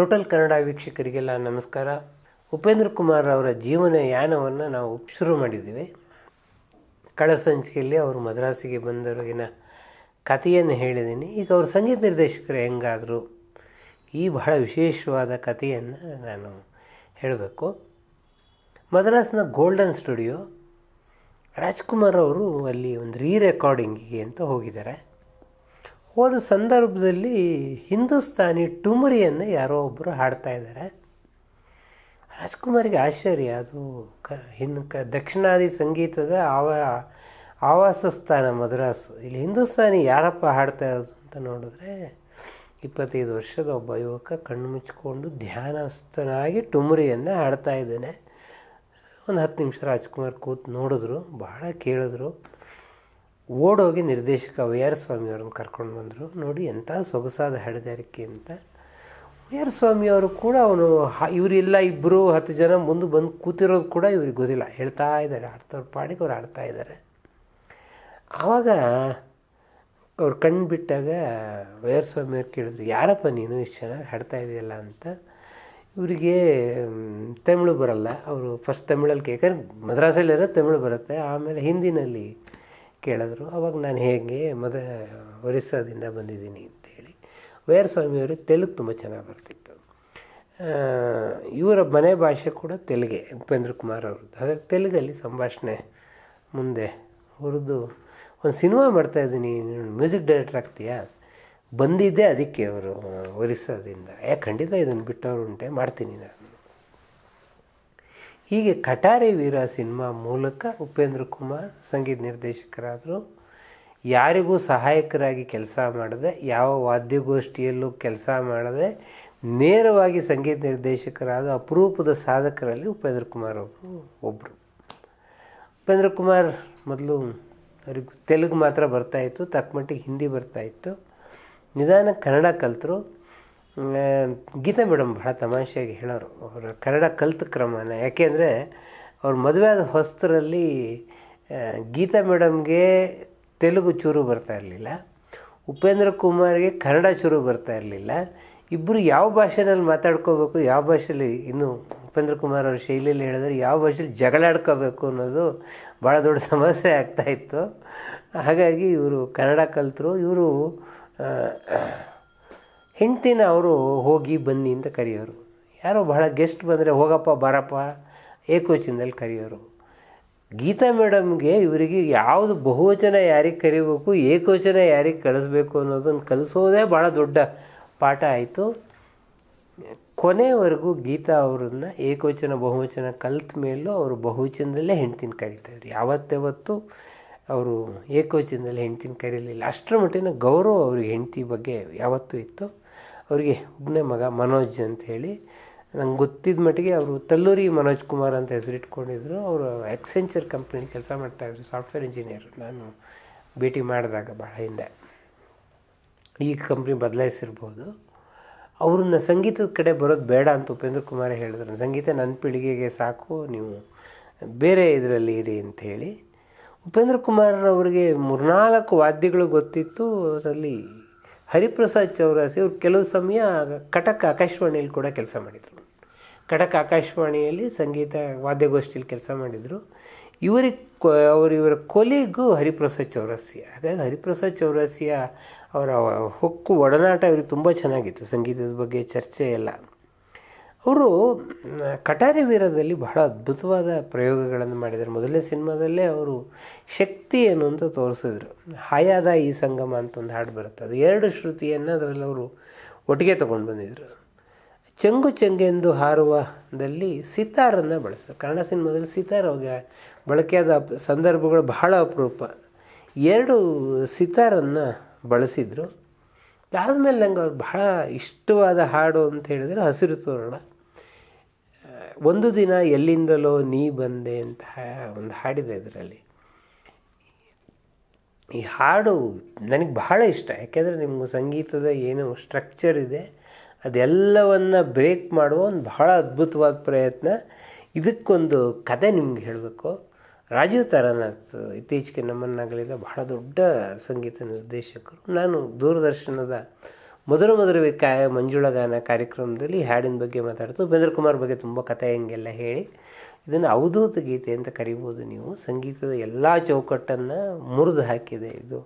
Total Kannada ವೀಕ್ಷಕರಿಗೆಲ್ಲ ನಮಸ್ಕಾರ. ಉಪೇಂದ್ರ ಕುಮಾರ್ ಅವರ ಜೀವನ ಯಾನವನ್ನು ನಾವು ಶುರು ಮಾಡಿದ್ದೀವಿ. ಕಳೆದ ಸಂಚಿಕೆಯಲ್ಲಿ ಅವರು ಮದ್ರಾಸಿಗೆ ಬಂದವರಿಗಿನ ಕಥೆಯನ್ನು ಹೇಳಿದ್ದೀನಿ. ಈಗ ಅವರು ಸಂಗೀತ ನಿರ್ದೇಶಕರು ಹೆಂಗಾದರು? ಈ ಬಹಳ ವಿಶೇಷವಾದ ಕಥೆಯನ್ನು ನಾನು ಹೇಳಬೇಕು. ಮದ್ರಾಸ್ನ ಗೋಲ್ಡನ್ ಸ್ಟುಡಿಯೋ ರಾಜ್ಕುಮಾರ್ ಅವರು ಅಲ್ಲಿ ಒಂದು ರೀ ರೆಕಾರ್ಡಿಂಗಿಗೆ ಅಂತ ಹೋಗಿದ್ದಾರೆ. ಹೋದ ಸಂದರ್ಭದಲ್ಲಿ ಹಿಂದೂಸ್ತಾನಿ ಟುಮರಿಯನ್ನು ಯಾರೋ ಒಬ್ಬರು ಹಾಡ್ತಾ ಇದ್ದಾರೆ. ರಾಜ್ಕುಮಾರಿಗೆ ಆಶ್ಚರ್ಯ. ಅದು ಕ, ಹಿನ್, ಕ, ದಕ್ಷಿಣಾದಿ ಸಂಗೀತದ ಆವ, ಆವಾಸ ಸ್ಥಾನ ಮದ್ರಾಸು. ಇಲ್ಲಿ ಹಿಂದೂಸ್ತಾನಿ ಯಾರಪ್ಪ ಹಾಡ್ತಾ ಇರೋದು ಅಂತ ನೋಡಿದ್ರೆ ಇಪ್ಪತ್ತೈದು ವರ್ಷದ ಒಬ್ಬ ಯುವಕ ಕಣ್ಣು ಮುಚ್ಕೊಂಡು ಧ್ಯಾನಸ್ಥನಾಗಿ ಟುಮರಿಯನ್ನು ಹಾಡ್ತಾ ಇದ್ದಾನೆ. ಒಂದು ಹತ್ತು ನಿಮಿಷ ರಾಜ್ಕುಮಾರ್ ಕೂತು ನೋಡಿದ್ರು, ಬಹಳ ಕೇಳಿದ್ರು. ಓಡೋಗಿ ನಿರ್ದೇಶಕ ವಿ ಆರ್ ಸ್ವಾಮಿಯವ್ರನ್ನ ಕರ್ಕೊಂಡು ಬಂದರು. ನೋಡಿ ಎಂಥ ಸೊಗಸಾದ ಹಾಡುಗಾರಿಕೆ ಅಂತ. ವಿ ಆರ್ ಸ್ವಾಮಿಯವರು ಕೂಡ ಅವನು ಇವರೆಲ್ಲ ಇಬ್ಬರು ಹತ್ತು ಜನ ಮುಂದೆ ಬಂದು ಕೂತಿರೋದು ಕೂಡ ಇವ್ರಿಗೆ ಗೊತ್ತಿಲ್ಲ. ಹೇಳ್ತಾ ಇದ್ದಾರೆ, ಆಡ್ತವ್ರ ಪಾಡಿಗೆ ಅವ್ರು ಆಡ್ತಾ ಇದ್ದಾರೆ. ಆವಾಗ ಅವ್ರು ಕಣ್ಣು ಬಿಟ್ಟಾಗ ವಿ ಆರ್ ಸ್ವಾಮಿಯವ್ರು ಕೇಳಿದ್ರು, ಯಾರಪ್ಪ ನೀನು ಇಷ್ಟು ಚೆನ್ನಾಗಿ ಹಾಡ್ತಾ ಇದೆಯಲ್ಲ ಅಂತ. ಇವರಿಗೆ ತಮಿಳು ಬರಲ್ಲ. ಅವರು ಫಸ್ಟ್ ತಮಿಳಲ್ಲಿ ಯಾಕಂದ್ರೆ ಮದ್ರಾಸಲ್ಲಿರೋ ತಮಿಳು ಬರುತ್ತೆ. ಆಮೇಲೆ ಹಿಂದಿನಲ್ಲಿ ಕೇಳಿದ್ರು. ಅವಾಗ ನಾನು ಹೇಗೆ ಮದ, ಒರಿಸ್ಸಾದಿಂದ ಬಂದಿದ್ದೀನಿ ಅಂತೇಳಿ. ವೈರ್ ಸ್ವಾಮಿಯವರು ತೆಲುಗು ತುಂಬ ಚೆನ್ನಾಗಿ ಬರ್ತಿತ್ತು. ಇವರ ಮನೆ ಭಾಷೆ ಕೂಡ ತೆಲುಗೆ, ಉಪೇಂದ್ರ ಕುಮಾರ್ ಅವ್ರದ್ದು. ಹಾಗಾಗಿ ತೆಲುಗಲ್ಲಿ ಸಂಭಾಷಣೆ ಮುಂದೆ ಹುರಿದು, ಒಂದು ಸಿನಿಮಾ ಮಾಡ್ತಾಯಿದ್ದೀನಿ ಮ್ಯೂಸಿಕ್ ಡೈರೆಕ್ಟರ್ ಆಗ್ತೀಯಾ? ಬಂದಿದ್ದೆ ಅದಕ್ಕೆ ಅವರು ಒರಿಸ್ಸಾದಿಂದ. ಏ, ಖಂಡಿತ ಇದನ್ನು ಬಿಟ್ಟವ್ರು ಉಂಟೆ, ಮಾಡ್ತೀನಿ ನಾನು. ಹೀಗೆ ಕಟಾರೆ ವೀರ ಸಿನಿಮಾ ಮೂಲಕ ಉಪೇಂದ್ರ ಕುಮಾರ್ ಸಂಗೀತ ನಿರ್ದೇಶಕರಾದರು. ಯಾರಿಗೂ ಸಹಾಯಕರಾಗಿ ಕೆಲಸ ಮಾಡದೆ, ಯಾವ ವಾದ್ಯಗೋಷ್ಠಿಯಲ್ಲೂ ಕೆಲಸ ಮಾಡದೆ, ನೇರವಾಗಿ ಸಂಗೀತ ನಿರ್ದೇಶಕರಾದ ಅಪರೂಪದ ಸಾಧಕರಲ್ಲಿ ಉಪೇಂದ್ರ ಕುಮಾರ್ ಅವರು ಒಬ್ಬರು ಉಪೇಂದ್ರ ಕುಮಾರ್ ಮೊದಲು ಅವ್ರಿಗೆ ತೆಲುಗು ಮಾತ್ರ ಬರ್ತಾಯಿತ್ತು ತಕ್ಕ ಮಟ್ಟಿಗೆ ಹಿಂದಿ ಬರ್ತಾಯಿತ್ತು ನಿಧಾನ ಕನ್ನಡ ಕಲಿತರು. ಗೀತಾ ಮೇಡಮ್ ಭಾಳ ತಮಾಷೆಯಾಗಿ ಹೇಳೋರು. ಅವರ ಕನ್ನಡ ಕಲ್ತ ಕ್ರಮನ. ಯಾಕೆಂದರೆ ಅವ್ರ ಮದುವೆ ಆದ ಹೊಸ್ತರಲ್ಲಿ ಗೀತಾ ಮೇಡಮ್ಗೆ ತೆಲುಗು ಚೂರು ಬರ್ತಾ ಇರಲಿಲ್ಲ. ಉಪೇಂದ್ರ ಕುಮಾರ್ಗೆ ಕನ್ನಡ ಚೂರು ಬರ್ತಾ ಇರಲಿಲ್ಲ. ಇಬ್ಬರು ಯಾವ ಭಾಷೆನಲ್ಲಿ ಮಾತಾಡ್ಕೋಬೇಕು, ಯಾವ ಭಾಷೆಯಲ್ಲಿ, ಇನ್ನು ಉಪೇಂದ್ರ ಕುಮಾರ್ ಅವ್ರ ಶೈಲಿಯಲ್ಲಿ ಹೇಳಿದ್ರೆ ಯಾವ ಭಾಷೆಯಲ್ಲಿ ಜಗಳಾಡ್ಕೋಬೇಕು ಅನ್ನೋದು ಭಾಳ ದೊಡ್ಡ ಸಮಸ್ಯೆ ಆಗ್ತಾಯಿತ್ತು ಹಾಗಾಗಿ ಇವರು ಕನ್ನಡ ಕಲಿತರು. ಇವರು ಹೆಂಡ್ತಿನ ಅವರು ಹೋಗಿ ಬನ್ನಿ ಅಂತ ಕರೆಯೋರು. ಯಾರೋ ಬಹಳ ಗೆಸ್ಟ್ ಬಂದರೆ ಹೋಗಪ್ಪ, ಬರಪ್ಪ ಏಕವಚನದಲ್ಲಿ ಕರೆಯೋರು. ಗೀತಾ ಮೇಡಮ್ಗೆ ಇವರಿಗೆ ಯಾವುದು ಬಹುವಚನ ಯಾರಿಗೆ ಕರಿಬೇಕು ಏಕವಚನ ಯಾರಿಗೆ ಕಳಿಸ್ಬೇಕು ಅನ್ನೋದನ್ನು ಕಲಿಸೋದೇ ಭಾಳ ದೊಡ್ಡ ಪಾಠ ಆಯಿತು. ಕೊನೆವರೆಗೂ ಗೀತಾ ಅವರನ್ನು ಏಕವಚನ ಬಹುವಚನ ಕಲಿತ ಮೇಲೂ ಅವರು ಬಹುವಚನದಲ್ಲೇ ಹೆಂಡ್ತಿನ ಕರೀತಾಯಿದ್ರು. ಯಾವತ್ತಾವತ್ತು ಅವರು ಏಕವಚನದಲ್ಲಿ ಹೆಂಡ್ತಿನ ಕರೀಲಿಲ್ಲ. ಅಷ್ಟರ ಮಟ್ಟಿನ ಗೌರವ ಅವ್ರಿಗೆ ಹೆಂಡ್ತಿ ಬಗ್ಗೆ ಯಾವತ್ತೂ ಇತ್ತು. ಅವರಿಗೆ ಒಬ್ಬನೇ ಮಗ ಮನೋಜ್ ಅಂತ ಹೇಳಿ. ನಂಗೆ ಗೊತ್ತಿದ್ದ ಮಟ್ಟಿಗೆ ಅವರು ತಲ್ಲೂರಿ ಮನೋಜ್ ಕುಮಾರ್ ಅಂತ ಹೆಸರಿಟ್ಕೊಂಡಿದ್ರು ಅವರು ಎಕ್ಸೆಂಚರ್ ಕಂಪ್ನಿಲಿ ಕೆಲಸ ಮಾಡ್ತಾಯಿದ್ರು ಸಾಫ್ಟ್ವೇರ್ ಇಂಜಿನಿಯರ್ ನಾನು ಭೇಟಿ ಮಾಡಿದಾಗ ಭಾಳ ಹಿಂದೆ. ಈ ಕಂಪ್ನಿ ಬದಲಾಯಿಸಿರ್ಬೋದು. ಅವ್ರನ್ನ ಸಂಗೀತದ ಕಡೆ ಬರೋದು ಬೇಡ ಅಂತ ಉಪೇಂದ್ರ ಕುಮಾರ್ ಹೇಳಿದ್ರು. ಸಂಗೀತ ನನ್ನ ಪೀಳಿಗೆಗೆ ಸಾಕು, ನೀವು ಬೇರೆ ಇದರಲ್ಲಿ ಇರಿ ಅಂಥೇಳಿ ಉಪೇಂದ್ರ ಕುಮಾರ್ ಅವರಿಗೆ ಮೂರ್ನಾಲ್ಕು ವಾದ್ಯಗಳು ಗೊತ್ತಿತ್ತು. ಅದರಲ್ಲಿ ಹರಿಪ್ರಸಾದ್ ಚೌರಾಸಿ ಅವರು ಕೆಲವು ಸಮಯ ಕಟಕ್ ಆಕಾಶವಾಣಿಯಲ್ಲಿ ಕೂಡ ಕೆಲಸ ಮಾಡಿದರು. ಕಟಕ್ ಆಕಾಶವಾಣಿಯಲ್ಲಿ ಸಂಗೀತ ವಾದ್ಯಗೋಷ್ಠಿಯಲ್ಲಿ ಕೆಲಸ ಮಾಡಿದರು. ಇವರಿಗೆ ಅವರು ಇವರ ಕೊಲೆಗೂ ಹರಿಪ್ರಸಾದ್ ಚೌರಾಸಿ. ಹಾಗಾಗಿ ಹರಿಪ್ರಸಾದ್ ಚೌರಾಸಿಯ ಅವರ ಹೊಕ್ಕು ಒಡನಾಟ ಇವ್ರಿಗೆ ತುಂಬ ಚೆನ್ನಾಗಿತ್ತು. ಸಂಗೀತದ ಬಗ್ಗೆ ಚರ್ಚೆ ಎಲ್ಲ. ಅವರು ಕಟಾರಿ ವೀರದಲ್ಲಿ ಬಹಳ ಅದ್ಭುತವಾದ ಪ್ರಯೋಗಗಳನ್ನು ಮಾಡಿದ್ದಾರೆ. ಮೊದಲನೇ ಸಿನಿಮಾದಲ್ಲೇ ಅವರು ಶಕ್ತಿ ಏನು ಅಂತ ತೋರಿಸಿದ್ರು. ಹಾಯಾದ ಈ ಸಂಗಮ ಅಂತ ಒಂದು ಹಾಡು ಬರುತ್ತೆ. ಅದು ಎರಡು ಶ್ರುತಿಯನ್ನು ಅದರಲ್ಲಿ ಅವರು ಒಟ್ಟಿಗೆ ತಗೊಂಡು ಬಂದಿದ್ದರು ಚೆಂಗು ಚೆಂಗೆಂದು ಹಾರುವದಲ್ಲಿ ಸಿತಾರನ್ನು ಬಳಸ್ತಾರೆ ಕನ್ನಡ ಸಿನಿಮಾದಲ್ಲಿ ಸಿತಾರ ಬಳಕೆಯಾದ ಸಂದರ್ಭಗಳು ಬಹಳ ಅಪರೂಪ. ಎರಡು ಸಿತಾರನ್ನು ಬಳಸಿದ್ರು. ಆದಮೇಲೆ ನಂಗೆ ಅವ್ರು ಬಹಳ ಇಷ್ಟವಾದ ಹಾಡು ಅಂತ ಹೇಳಿದರೆ ಹಸಿರು ತೋರಣ. ಒಂದು ದಿನ ಎಲ್ಲಿಂದಲೋ ನೀ ಬಂದೆ ಅಂತ ಒಂದು ಹಾಡಿದೆ ಇದರಲ್ಲಿ. ಈ ಹಾಡು ನನಗೆ ಬಹಳ ಇಷ್ಟ, ಯಾಕೆಂದರೆ ನಿಮ್ಗೆ ಸಂಗೀತದ ಏನು ಸ್ಟ್ರಕ್ಚರ್ ಇದೆ, ಅದೆಲ್ಲವನ್ನು ಬ್ರೇಕ್ ಮಾಡುವ ಒಂದು ಬಹಳ ಅದ್ಭುತವಾದ ಪ್ರಯತ್ನ. ಇದಕ್ಕೊಂದು ಕತೆ ನಿಮ್ಗೆ ಹೇಳಬೇಕು. ರಾಜೀವ್ ತಾರಾನಾಥ್ ಇತ್ತೀಚೆಗೆ ನಮ್ಮನ್ನಾಗಲಿದ ಬಹಳ ದೊಡ್ಡ ಸಂಗೀತ ನಿರ್ದೇಶಕರು. ನಾನು ದೂರದರ್ಶನದ ಮೊದಲು ಮೊದಲು ಕಾಯ ಮಂಜುಳಗಾನ ಕಾರ್ಯಕ್ರಮದಲ್ಲಿ ಹಾಡಿನ ಬಗ್ಗೆ ಮಾತಾಡ್ತು ಉಪೇಂದ್ರ ಕುಮಾರ್ ಬಗ್ಗೆ ತುಂಬ ಕಥೆ ಹಿಂಗೆಲ್ಲ ಹೇಳಿ ಇದನ್ನು ಅವಧೂತ ಗೀತೆ ಅಂತ ಕರಿಬೋದು ನೀವು. ಸಂಗೀತದ ಎಲ್ಲ ಚೌಕಟ್ಟನ್ನು ಮುರಿದು ಹಾಕಿದೆ ಇದು.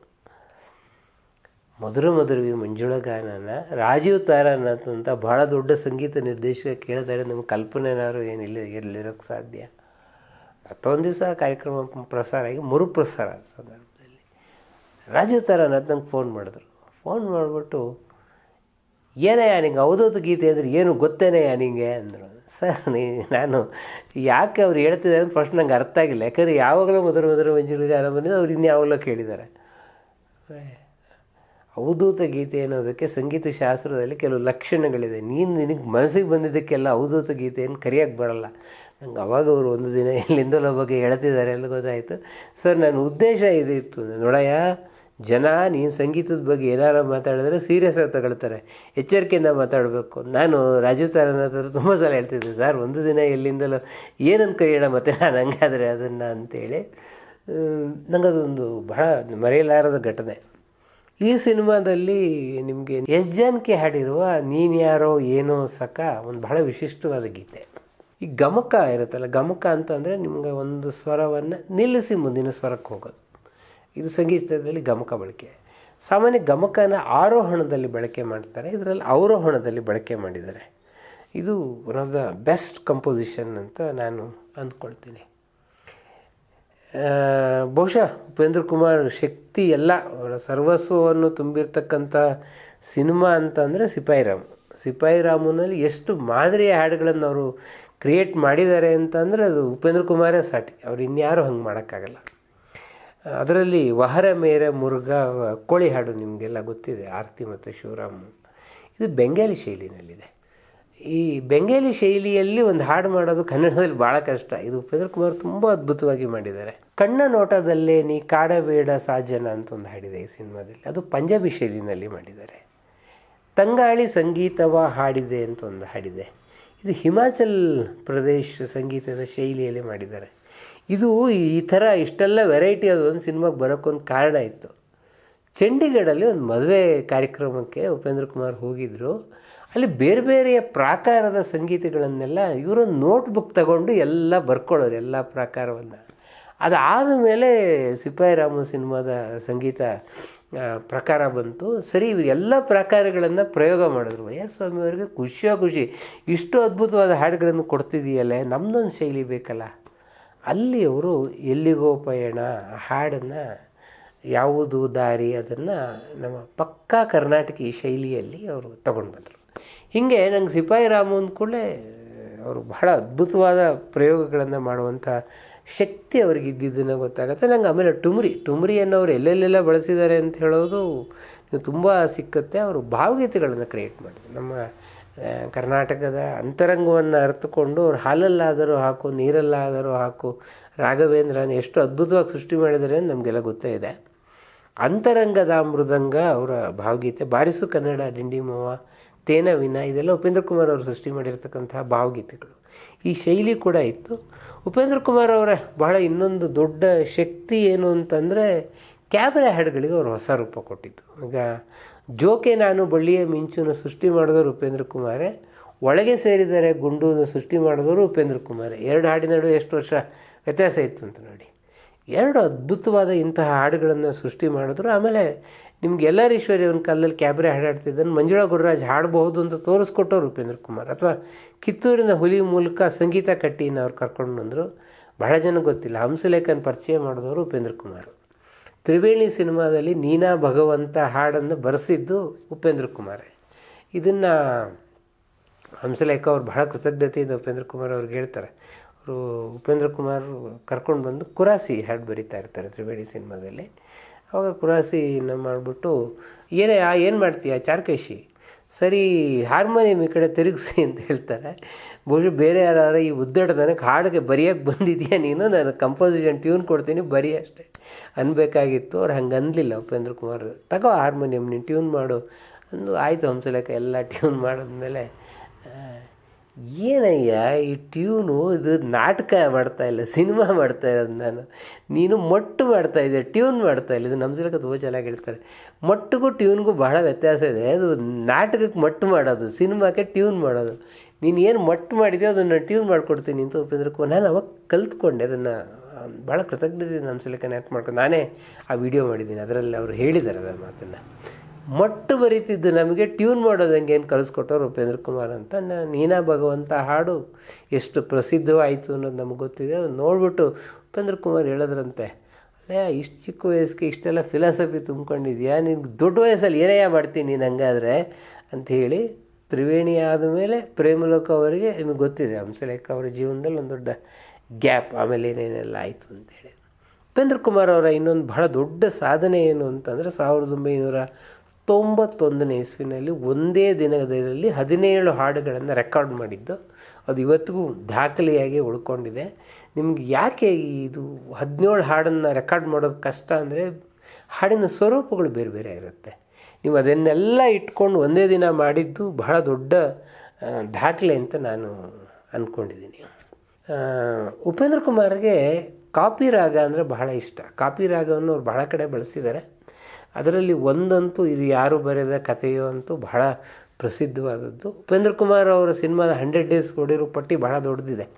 ಮಧುರ ಮಧುರವಿ ಮಂಜುಳ ಗಾನನ ರಾಜೀವ್ ತಾರಾನಾಥ್ ಅಂತ ಭಾಳ ದೊಡ್ಡ ಸಂಗೀತ ನಿರ್ದೇಶಕ ಕೇಳಿದರೆ ನಮ್ಗೆ ಕಲ್ಪನೆನಾದ್ರು ಏನಿಲ್ಲ ಇರಲಿರೋಕ್ಕೆ ಸಾಧ್ಯ. ಮತ್ತೊಂದು ದಿವಸ ಕಾರ್ಯಕ್ರಮ ಪ್ರಸಾರ ಆಗಿ ಮರುಪ್ರಸಾರ ಸಂದರ್ಭದಲ್ಲಿ ರಾಜೀವ್ ಅಂತ ನಂಗೆ ಫೋನ್ ಮಾಡಿದ್ರು. ಫೋನ್ ಮಾಡಿಬಿಟ್ಟು ಏನಯ್ಯ ನಿಂಗೆ ಅವಧೂತ ಗೀತೆ ಅಂದರೆ ಏನು ಗೊತ್ತೇನಯ್ಯ ನಿಂಗೆ ಅಂದರು. ಸರ್, ನೀ ನಾನು ಯಾಕೆ ಅವ್ರು ಹೇಳ್ತಿದ್ದಾರೆ ಅಂತ ಫಸ್ಟ್ ನಂಗೆ ಅರ್ಥ ಆಗಿಲ್ಲ. ಯಾಕಂದರೆ ಯಾವಾಗಲೂ ಮಧುರ ಮಧುರ ಮಂಜುಳ ಗಾನ ಬಂದಿದ್ದು ಅವ್ರು ಇನ್ಯಾವಾಗಲೂ ಕೇಳಿದ್ದಾರೆ. ಅವಧೂತ ಗೀತೆ ಅನ್ನೋದಕ್ಕೆ ಸಂಗೀತ ಶಾಸ್ತ್ರದಲ್ಲಿ ಕೆಲವು ಲಕ್ಷಣಗಳಿದೆ. ನೀನು ನಿನಗೆ ಮನಸ್ಸಿಗೆ ಬಂದಿದ್ದಕ್ಕೆಲ್ಲ ಅವಧೂತ ಏನು ಕರೆಯೋಕ್ಕೆ ಬರಲ್ಲ. ನಂಗೆ ಅವಾಗ ಅವರು ಒಂದು ದಿನ ಎಲ್ಲಿಂದಲೋ ಬಗ್ಗೆ ಹೇಳ್ತಿದ್ದಾರೆ, ಎಲ್ಲ ಗೊತ್ತಾಯಿತು. ಸರ್, ನನ್ನ ಉದ್ದೇಶ ಇದಿತ್ತು. ನೋಡಯ್ಯ ಜನ ನೀನು ಸಂಗೀತದ ಬಗ್ಗೆ ಏನಾರು ಮಾತಾಡಿದ್ರೆ ಸೀರಿಯಸ್ ಆಗಿ ತಗೊಳ್ತಾರೆ. ಎಚ್ಚರಿಕೆಯಿಂದ ಮಾತಾಡಬೇಕು. ನಾನು ರಾಜೀವ್ ಹತ್ರ ತುಂಬ ಸಲ ಹೇಳ್ತಿದ್ದೆ, ಸರ್, ಒಂದು ದಿನ ಎಲ್ಲಿಂದಲೂ ಏನಂತ ಕರೆಯೋಣ ಮತ್ತೆ ನಾನು ಹಂಗಾದರೆ ಅದನ್ನು ಅಂತೇಳಿ. ನನಗದೊಂದು ಬಹಳ ಮರೆಯಲಾರದ ಘಟನೆ. ಈ ಸಿನಿಮಾದಲ್ಲಿ ನಿಮಗೆ ಎಸ್ ಜಾನ್ಕಿ ಹಾಡಿರುವ ನೀನು ಯಾರೋ ಏನೋ ಸಕ ಒಂದು ಬಹಳ ವಿಶಿಷ್ಟವಾದ ಗೀತೆ. ಈ ಗಮಕ ಇರುತ್ತಲ್ಲ, ಗಮಕ ಅಂತಂದರೆ ನಿಮಗೆ ಒಂದು ಸ್ವರವನ್ನು ನಿಲ್ಲಿಸಿ ಮುಂದಿನ ಸ್ವರಕ್ಕೆ ಹೋಗೋದು. ಇದು ಸಂಗೀತದಲ್ಲಿ ಗಮಕ ಬಳಕೆ. ಸಾಮಾನ್ಯ ಗಮಕನ ಆರೋಹಣದಲ್ಲಿ ಬಳಕೆ ಮಾಡ್ತಾರೆ, ಇದರಲ್ಲಿ ಅವರೋಹಣದಲ್ಲಿ ಬಳಕೆ ಮಾಡಿದ್ದಾರೆ. ಇದು one of the best composition ಅಂತ ನಾನು ಅಂದ್ಕೊಳ್ತೀನಿ. ಬಹುಶಃ ಉಪೇಂದ್ರ ಕುಮಾರ್ ಶಕ್ತಿ ಎಲ್ಲ, ಅವರ ಸರ್ವಸ್ವವನ್ನು ತುಂಬಿರ್ತಕ್ಕಂಥ ಸಿನಿಮಾ ಅಂತಂದರೆ ಸಿಪಾಯಿ ಸಿಪಾಯಿರಾಮನಲ್ಲಿ ಎಷ್ಟು ಮಾದರಿಯ ಹಾಡುಗಳನ್ನು ಅವರು ಕ್ರಿಯೇಟ್ ಮಾಡಿದ್ದಾರೆ ಅಂತಂದರೆ ಅದು ಉಪೇಂದ್ರ ಕುಮಾರೇ ಸಾಟಿ. ಅವ್ರು ಇನ್ಯಾರೂ ಹಂಗೆ ಮಾಡೋಕ್ಕಾಗಲ್ಲ. ಅದರಲ್ಲಿ ವಹರ ಮೇರೆ ಮುರುಘ, ಕೋಳಿ ಹಾಡು ನಿಮಗೆಲ್ಲ ಗೊತ್ತಿದೆ, ಆರತಿ ಮತ್ತು ಶಿವರಾಮ್. ಇದು ಬೆಂಗಾಲಿ ಶೈಲಿನಲ್ಲಿದೆ. ಈ ಬೆಂಗಾಲಿ ಶೈಲಿಯಲ್ಲಿ ಒಂದು ಹಾಡು ಮಾಡೋದು ಕನ್ನಡದಲ್ಲಿ ಭಾಳ ಕಷ್ಟ. ಇದು ಉಪೇಂದ್ರ ಕುಮಾರ್ ತುಂಬ ಅದ್ಭುತವಾಗಿ ಮಾಡಿದ್ದಾರೆ. ಕಣ್ಣ ನೋಟದಲ್ಲೇ ನೀ ಕಾಡಬೇಡ ಸಾಜನ ಅಂತ ಒಂದು ಹಾಡಿದೆ ಈ ಸಿನಿಮಾದಲ್ಲಿ. ಅದು ಪಂಜಾಬಿ ಶೈಲಿನಲ್ಲಿ ಮಾಡಿದ್ದಾರೆ. ತಂಗಾಳಿ ಸಂಗೀತವ ಹಾಡಿದೆ ಅಂತ ಒಂದು ಹಾಡಿದೆ. ಇದು ಹಿಮಾಚಲ್ ಪ್ರದೇಶ ಸಂಗೀತದ ಶೈಲಿಯಲ್ಲಿ ಮಾಡಿದ್ದಾರೆ. ಇದು ಈ ಥರ ಇಷ್ಟೆಲ್ಲ ವೆರೈಟಿ ಅದು ಒಂದು ಸಿನಿಮಾಗೆ ಬರೋಕ್ಕೊಂದು ಕಾರಣ ಇತ್ತು. ಚಂಡೀಗಢಲ್ಲಿ ಒಂದು ಮದುವೆ ಕಾರ್ಯಕ್ರಮಕ್ಕೆ ಉಪೇಂದ್ರ ಕುಮಾರ್ ಹೋಗಿದ್ದರು ಅಲ್ಲಿ ಬೇರೆ ಬೇರೆಯ ಪ್ರಾಕಾರದ ಸಂಗೀತಗಳನ್ನೆಲ್ಲ ಇವರು ನೋಟ್ಬುಕ್ ತಗೊಂಡು ಎಲ್ಲ ಬರ್ಕೊಳ್ಳೋರು, ಎಲ್ಲ ಪ್ರಾಕಾರವನ್ನು. ಅದಾದ ಮೇಲೆ ಸಿಪಾಯಿರಾಮ ಸಿನಿಮಾದ ಸಂಗೀತ ಪ್ರಕಾರ ಬಂತು. ಸರಿ, ಇವರು ಎಲ್ಲ ಪ್ರಕಾರಗಳನ್ನು ಪ್ರಯೋಗ ಮಾಡಿದ್ರು. ವೈ ಆರ್ ಸ್ವಾಮಿಯವರಿಗೆ ಖುಷಿಯೋ ಖುಷಿ. ಇಷ್ಟು ಅದ್ಭುತವಾದ ಹಾಡುಗಳನ್ನು ಕೊಡ್ತಿದೆಯಲ್ಲೇ ನಮ್ಮದೊಂದು ಶೈಲಿ ಬೇಕಲ್ಲ. ಅಲ್ಲಿ ಅವರು ಎಲ್ಲಿಗೋ ಪಯಣ ಹಾಡನ್ನು ಯಾವುದು ದಾರಿ ಅದನ್ನು ನಮ್ಮ ಪಕ್ಕಾ ಕರ್ನಾಟಕಿ ಶೈಲಿಯಲ್ಲಿ ಅವರು ತಗೊಂಡು ಬಂದರು. ಹೀಗೆ ನಂಗೆ ಸಿಪಾಯಿ ರಾಮು ಅಂದ ಕೂಡಲೇ ಅವರು ಬಹಳ ಅದ್ಭುತವಾದ ಪ್ರಯೋಗಗಳನ್ನು ಮಾಡುವಂಥ ಶಕ್ತಿ ಅವ್ರಿಗೆ ಇದ್ದಿದ್ದನ್ನು ಗೊತ್ತಾಗುತ್ತೆ. ನಂಗೆ ಆಮೇಲೆ ಟುಮ್ರಿ ಟುಮ್ರಿಯನ್ನು ಅವರು ಎಲ್ಲೆಲ್ಲೆಲ್ಲ ಬಳಸಿದ್ದಾರೆ ಅಂತ ಹೇಳೋದು ತುಂಬ ಸಿಕ್ಕತ್ತೆ. ಅವರು ಭಾವಗೀತೆಗಳನ್ನು ಕ್ರಿಯೇಟ್ ಮಾಡಿದ್ರು. ನಮ್ಮ ಕರ್ನಾಟಕದ ಅಂತರಂಗವನ್ನು ಅರ್ಥಕೊಂಡು ಅವ್ರು ಹಾಲಲ್ಲಾದರೂ ಹಾಕು, ನೀರಲ್ಲಾದರೂ ಹಾಕು, ರಾಘವೇಂದ್ರನ ಎಷ್ಟು ಅದ್ಭುತವಾಗಿ ಸೃಷ್ಟಿ ಮಾಡಿದ್ದಾರೆ ಅಂತ ನಮಗೆಲ್ಲ ಗೊತ್ತೇ ಇದೆ. ಅಂತರಂಗದ ಮೃದಂಗ ಅವರ ಭಾವಗೀತೆ, ಬಾರಿಸು ಕನ್ನಡ ಡಿಂಡಿಮವ ತೇನವಿನ ಇದೆಲ್ಲ ಉಪೇಂದ್ರ ಕುಮಾರ್ ಅವರು ಸೃಷ್ಟಿ ಮಾಡಿರ್ತಕ್ಕಂತಹ ಭಾವಗೀತೆಗಳು. ಈ ಶೈಲಿ ಕೂಡ ಇತ್ತು. ಉಪೇಂದ್ರ ಕುಮಾರ್ ಅವರ ಬಹಳ ಇನ್ನೊಂದು ದೊಡ್ಡ ಶಕ್ತಿ ಏನು ಅಂತಂದರೆ ಕ್ಯಾಬ್ರೆ ಹಾಡುಗಳಿಗೆ ಅವರು ಹೊಸ ರೂಪ ಕೊಟ್ಟಿದ್ದು. ಈಗ ಜೋಕೆ ನಾನು ಬಳ್ಳಿಯ ಮಿಂಚುನ ಸೃಷ್ಟಿ ಮಾಡಿದವರು ಉಪೇಂದ್ರ ಕುಮಾರೇ, ಒಳಗೆ ಸೇರಿದರೆ ಗುಂಡೂನ ಸೃಷ್ಟಿ ಮಾಡಿದವರು ಉಪೇಂದ್ರ ಕುಮಾರೇ. ಎರಡು ಹಾಡಿನ ನಡುವೆ ಎಷ್ಟು ವರ್ಷ ವ್ಯತ್ಯಾಸ ಇತ್ತು ಅಂತ ನೋಡಿ. ಎರಡು ಅದ್ಭುತವಾದ ಇಂತಹ ಹಾಡುಗಳನ್ನು ಸೃಷ್ಟಿ ಮಾಡಿದ್ರು. ಆಮೇಲೆ ನಿಮ್ಗೆ ಎಲ್ಲರೀಶ್ವರಿ ಒಂದು ಕಾಲದಲ್ಲಿ ಕ್ಯಾಬ್ರೆ ಹಾಡಾಡ್ತಿದ್ದನ್ನು ಮಂಜುಳಾ ಗುರುರಾಜ್ ಹಾಡಬಹುದು ಅಂತ ತೋರಿಸ್ಕೊಟ್ಟವ್ರು ಉಪೇಂದ್ರ ಕುಮಾರ್. ಅಥವಾ ಕಿತ್ತೂರಿನ ಹುಲಿ ಮೂಲಕ ಸಂಗೀತ ಕಟ್ಟಿನ ಅವ್ರು ಕರ್ಕೊಂಡು ಬಂದರು. ಬಹಳ ಜನ ಗೊತ್ತಿಲ್ಲ. ಹಂಸಲೇಖನ್ ಪರಿಚಯ ಮಾಡಿದವರು ಉಪೇಂದ್ರ ಕುಮಾರ್. ತ್ರಿವೇಣಿ ಸಿನಿಮಾದಲ್ಲಿ ನೀನಾ ಭಗವಂತ ಹಾಡನ್ನು ಬರೆಸಿದ್ದು ಉಪೇಂದ್ರ ಕುಮಾರೇ. ಇದನ್ನು ಹಂಸಲೇಖ ಅವ್ರು ಬಹಳ ಕೃತಜ್ಞತೆಯಿಂದ ಉಪೇಂದ್ರ ಕುಮಾರ್ ಅವ್ರಿಗೆ ಹೇಳ್ತಾರೆ. ಅವರು ಉಪೇಂದ್ರ ಕುಮಾರ್ ಕರ್ಕೊಂಡು ಬಂದು ಕುರಾಸಿ ಹಾಡು ಬರೀತಾ ಇರ್ತಾರೆ ತ್ರಿವೇಣಿ ಸಿನಿಮಾದಲ್ಲಿ. ಅವಾಗ ಕುರಾಸಿನ ಮಾಡಿಬಿಟ್ಟು, ಏನೇ ಏನು ಮಾಡ್ತೀಯ ಚಾರ್ಕೇಶಿ? ಸರಿ, ಹಾರ್ಮೋನಿಯಂ ಈ ಕಡೆ ತಿರುಗಿಸಿ ಅಂತ ಹೇಳ್ತಾರೆ. ಬಹುಶಃ ಬೇರೆ ಯಾರಾದ್ರೆ ಈ ಉದ್ದಡ ನನಗೆ ಹಾಡಿಗೆ ಬರೆಯೋಕ್ಕೆ ಬಂದಿದೆಯಾ ನೀನು? ನಾನು ಕಂಪೋಸಿಷನ್ ಟ್ಯೂನ್ ಕೊಡ್ತೀನಿ, ಬರೀ ಅಷ್ಟೇ. ಅನ್ಬೇಕಾಗಿತ್ತು, ಅವ್ರು ಹಂಗೆ ಅನ್ನಲಿಲ್ಲ ಉಪೇಂದ್ರ ಕುಮಾರ್. ತಗೋ ಹಾರ್ಮೋನಿಯಂ ನೀನು ಟ್ಯೂನ್ ಮಾಡು. ಅಂದು ಆಯಿತು ಹಂಸಲೇಖ, ಎಲ್ಲ ಟ್ಯೂನ್ ಮಾಡಿದ್ಮೇಲೆ ಏನಯ್ಯ, ಈ ಟ್ಯೂನು ಇದು ನಾಟಕ ಮಾಡ್ತಾ ಇಲ್ಲ, ಸಿನಿಮಾ ಮಾಡ್ತಾ ಇರೋದು ನಾನು. ನೀನು ಮೊಟ್ಟು ಮಾಡ್ತಾ ಇದ್ದೆ ಟ್ಯೂನ್ ಮಾಡ್ತಾ ಇಲ್ಲ. ಇದು ನಮ್ಮ ಮೂಲಕ ತುಂಬ ಚೆನ್ನಾಗಿ ಹೇಳ್ತಾರೆ. ಮೊಟ್ಟಿಗೂ ಟ್ಯೂನ್ಗೂ ಬಹಳ ವ್ಯತ್ಯಾಸ ಇದೆ. ಅದು ನಾಟಕಕ್ಕೆ ಮಟ್ಟು ಮಾಡೋದು, ಸಿನಿಮಾಕ್ಕೆ ಟ್ಯೂನ್ ಮಾಡೋದು. ನೀನು ಏನು ಮಟ್ಟು ಮಾಡಿದೆಯೋ ಅದನ್ನು ಟ್ಯೂನ್ ಮಾಡಿಕೊಡ್ತೀನಿ ಅಂತ ಉಪೇಂದ್ರ ಕುಮಾರ್. ನಾನು ಅವಾಗ ಕಲ್ತ್ಕೊಂಡೆ ಅದನ್ನು. ಭಾಳ ಕೃತಜ್ಞತೆ ನಮ್ಮ ಸಲಕ್ಕೆ ನೆನಪು ಮಾಡ್ಕೊಂಡು ನಾನೇ ಆ ವಿಡಿಯೋ ಮಾಡಿದ್ದೀನಿ. ಅದರಲ್ಲಿ ಅವರು ಹೇಳಿದ್ದಾರೆ ಅದರ ಮಾತನ್ನು. ಮೊಟ್ಟು ಬರೀತಿದ್ದು ನಮಗೆ ಟ್ಯೂನ್ ಮಾಡೋದಂಗೆ ಏನು ಕಲಿಸ್ಕೊಟ್ಟವ್ರು ಉಪೇಂದ್ರ ಕುಮಾರ್ ಅಂತ. ನೀನಾ ಭಗವಂತ ಹಾಡು ಎಷ್ಟು ಪ್ರಸಿದ್ಧವಾಯಿತು ಅನ್ನೋದು ನಮ್ಗೆ ಗೊತ್ತಿದೆ. ಅದು ನೋಡ್ಬಿಟ್ಟು ಉಪೇಂದ್ರ ಕುಮಾರ್ ಹೇಳಿದ್ರಂತೆ, ಅಲ್ಲೇ ಇಷ್ಟು ಚಿಕ್ಕ ವಯಸ್ಸಿಗೆ ಇಷ್ಟೆಲ್ಲ ಫಿಲಾಸಫಿ ತುಂಬ್ಕೊಂಡಿದ್ಯಾ? ನಿನ್ಗೆ ದೊಡ್ಡ ವಯಸ್ಸಲ್ಲಿ ಏನೇ ಮಾಡ್ತೀನಿ ನೀನು ಹಂಗಾದ್ರೆ? ಅಂತ ಹೇಳಿ ತ್ರಿವೇಣಿ ಆದಮೇಲೆ ಪ್ರೇಮಲೋಕ ಅವರಿಗೆ ನಿಮಗೆ ಗೊತ್ತಿದೆ, ಹಂಸಲೇಖ ಅವರ ಜೀವನದಲ್ಲಿ ಒಂದು ದೊಡ್ಡ ಗ್ಯಾಪ್, ಆಮೇಲೆ ಏನೇನೆಲ್ಲ ಆಯಿತು ಅಂತೇಳಿ ಉಪೇಂದ್ರ ಕುಮಾರ್ ಅವರ ಇನ್ನೊಂದು ಬಹಳ ದೊಡ್ಡ ಸಾಧನೆ ಏನು ಅಂತಂದರೆ ಸಾವಿರದ ಒಂಬೈನೂರ ತೊಂಬತ್ತೊಂದನೇ ಇಸ್ವಿನಲ್ಲಿ ಒಂದೇ ದಿನದಲ್ಲಿ ಹದಿನೇಳು ಹಾಡುಗಳನ್ನು ರೆಕಾರ್ಡ್ ಮಾಡಿದ್ದು. ಅದು ಇವತ್ತಿಗೂ ದಾಖಲೆಯಾಗಿ ಉಳ್ಕೊಂಡಿದೆ. ನಿಮ್ಗೆ ಯಾಕೆ ಇದು ಹದಿನೇಳು ಹಾಡನ್ನು ರೆಕಾರ್ಡ್ ಮಾಡೋದು ಕಷ್ಟ ಅಂದರೆ ಹಾಡಿನ ಸ್ವರೂಪಗಳು ಬೇರೆ ಬೇರೆ ಇರುತ್ತೆ. ನೀವು ಅದನ್ನೆಲ್ಲ ಇಟ್ಕೊಂಡು ಒಂದೇ ದಿನ ಮಾಡಿದ್ದು ಬಹಳ ದೊಡ್ಡ ದಾಖಲೆ ಅಂತ ನಾನು ಅಂದ್ಕೊಂಡಿದ್ದೀನಿ ಉಪೇಂದ್ರ ಕುಮಾರ್ಗೆ ಕಾಪಿ ರಾಗ ಅಂದರೆ ಬಹಳ ಇಷ್ಟ. ಕಾಪಿ ರಾಗವನ್ನು ಅವ್ರು ಬಹಳ ಕಡೆ ಬಳಸಿದ್ದಾರೆ. ಅದರಲ್ಲಿ ಒಂದಂತೂ ಇದು ಯಾರು ಬರೆದ ಕಥೆಯೋ ಅಂತೂ ಬಹಳ ಪ್ರಸಿದ್ಧವಾದದ್ದು. ಉಪೇಂದ್ರ ಕುಮಾರ್ ಅವರ ಸಿನಿಮಾದ ಹಂಡ್ರೆಡ್ ಡೇಸ್ ನೋಡಿರೋ ಪಟ್ಟಿ ಬಹಳ ದೊಡ್ಡದಿದೆ.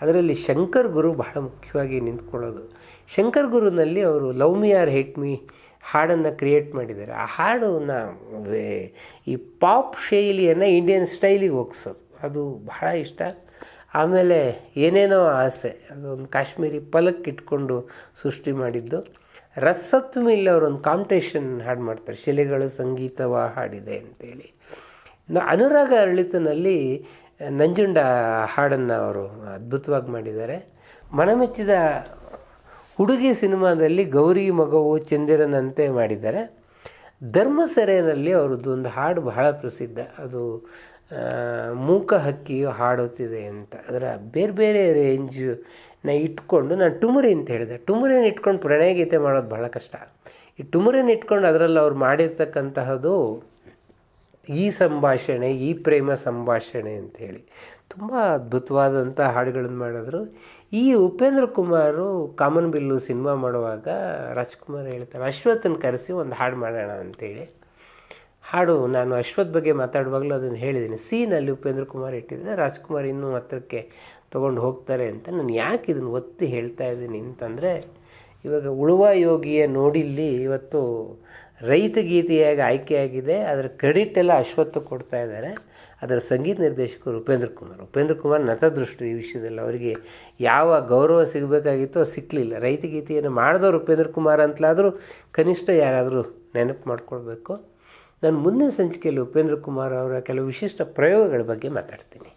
ಅದರಲ್ಲಿ ಶಂಕರ್ ಗುರು ಬಹಳ ಮುಖ್ಯವಾಗಿ ನಿಂತ್ಕೊಳ್ಳೋದು. ಶಂಕರ್ ಗುರುನಲ್ಲಿ ಅವರು love me or hate me ಹಾಡನ್ನು ಕ್ರಿಯೇಟ್ ಮಾಡಿದ್ದಾರೆ. ಆ ಹಾಡನ್ನ ಈ ಪಾಪ್ ಶೈಲಿಯನ್ನು ಇಂಡಿಯನ್ ಸ್ಟೈಲಿಗೆ ಒಗ್ಸೋದು. ಅದು ಬಹಳ ಇಷ್ಟ. ಆಮೇಲೆ ಏನೇನೋ ಆಸೆ ಅದು ಒಂದು ಕಾಶ್ಮೀರಿ ಪಲಕ್ ಇಟ್ಕೊಂಡು ಸೃಷ್ಟಿ ಮಾಡಿದ್ದು. ರಸತ್ವಮಿಲ್ ಅವರು ಒಂದು ಕಾಂಪಿಟೇಷನ್ ಹಾಡು ಮಾಡ್ತಾರೆ. ಶಿಲೆಗಳು ಸಂಗೀತವ ಹಾಡಿದೆ ಅಂತೇಳಿ. ಅನುರಾಗ ಅರಳಿತನಲ್ಲಿ ನಂಜುಂಡ ಹಾಡನ್ನು ಅವರು ಅದ್ಭುತವಾಗಿ ಮಾಡಿದ್ದಾರೆ. ಮನಮೆಚ್ಚಿದ ಹುಡುಗಿ ಸಿನಿಮಾದಲ್ಲಿ ಗೌರಿ ಮಗವು ಚಂದಿರನಂತೆ ಮಾಡಿದ್ದಾರೆ. ಧರ್ಮಸೆರೆಯಲ್ಲಿ ಅವರದ್ದು ಒಂದು ಹಾಡು ಬಹಳ ಪ್ರಸಿದ್ಧ. ಅದು ಮೂಕ ಹಕ್ಕಿಯು ಹಾಡುತ್ತಿದೆ ಅಂತ. ಅದರ ಬೇರೆ ಬೇರೆ ರೇಂಜ್ನ ಇಟ್ಕೊಂಡು ನಾನು ಟುಮುರಿ ಅಂತ ಹೇಳಿದೆ. ಟುಮುರಿನ ಇಟ್ಕೊಂಡು ಪ್ರಣಯ ಗೀತೆ ಮಾಡೋದು ಬಹಳ ಕಷ್ಟ. ಈ ಟುಮುರಿನ ಇಟ್ಕೊಂಡು ಅದರಲ್ಲಿ ಅವ್ರು ಮಾಡಿರ್ತಕ್ಕಂತಹದ್ದು ಈ ಸಂಭಾಷಣೆ, ಈ ಪ್ರೇಮ ಸಂಭಾಷಣೆ ಅಂಥೇಳಿ ತುಂಬ ಅದ್ಭುತವಾದಂಥ ಹಾಡುಗಳನ್ನು ಮಾಡಿದ್ರು. ಈ ಉಪೇಂದ್ರ ಕುಮಾರು ಕಾಮನ್ ಬಿಲ್ಲು ಸಿನಿಮಾ ಮಾಡುವಾಗ ರಾಜ್ಕುಮಾರ್ ಹೇಳ್ತಾರೆ ಅಶ್ವಥನ ಕರೆಸಿ ಒಂದು ಹಾಡು ಮಾಡೋಣ ಅಂತೇಳಿ ಹಾಡು ನಾನು ಅಶ್ವಥ್ ಬಗ್ಗೆ ಮಾತಾಡುವಾಗಲೂ ಅದನ್ನು ಹೇಳಿದ್ದೀನಿ ಸೀನಲ್ಲಿ ಉಪೇಂದ್ರ ಕುಮಾರ್ ಇಟ್ಟಿದ್ದರೆ. ರಾಜ್ಕುಮಾರ್ ಇನ್ನೂ ಹತ್ತಿರಕ್ಕೆ ತೊಗೊಂಡು ಹೋಗ್ತಾರೆ ಅಂತ ನಾನು ಯಾಕೆ ಇದನ್ನು ಒತ್ತಿ ಹೇಳ್ತಾ ಇದ್ದೀನಿ ಅಂತಂದರೆ, ಇವಾಗ ಉಳುವ ಯೋಗಿಯ ನೋಡಿಲ್ಲಿ ಇವತ್ತು ರೈತ ಗೀತೆಯಾಗಿ ಆಯ್ಕೆಯಾಗಿದೆ, ಅದರ ಕ್ರೆಡಿಟ್ ಎಲ್ಲ ಅಶ್ವತ್ಥ ಕೊಡ್ತಾ ಇದ್ದಾರೆ. ಅದರ ಸಂಗೀತ ನಿರ್ದೇಶಕರು ಉಪೇಂದ್ರ ಕುಮಾರ್. ಉಪೇಂದ್ರ ಕುಮಾರ್ ನತದೃಷ್ಟಿ ಈ ವಿಷಯದಲ್ಲಿ ಅವರಿಗೆ ಯಾವ ಗೌರವ ಸಿಗಬೇಕಾಗಿತ್ತೋ ಸಿಕ್ಕಲಿಲ್ಲ ರೈತ ಗೀತೆಯನ್ನು ಮಾಡಿದವರು ಉಪೇಂದ್ರ ಕುಮಾರ್ ಅಂತಲಾದರೂ ಕನಿಷ್ಠ ಯಾರಾದರೂ ನೆನಪು ಮಾಡ್ಕೊಳ್ಬೇಕು. ನಾನು ಮುಂದಿನ ಸಂಚಿಕೆಯಲ್ಲಿ ಉಪೇಂದ್ರ ಕುಮಾರ್ ಅವರ ಕೆಲವು ವಿಶಿಷ್ಟ ಪ್ರಯೋಗಗಳ ಬಗ್ಗೆ ಮಾತಾಡ್ತೀನಿ.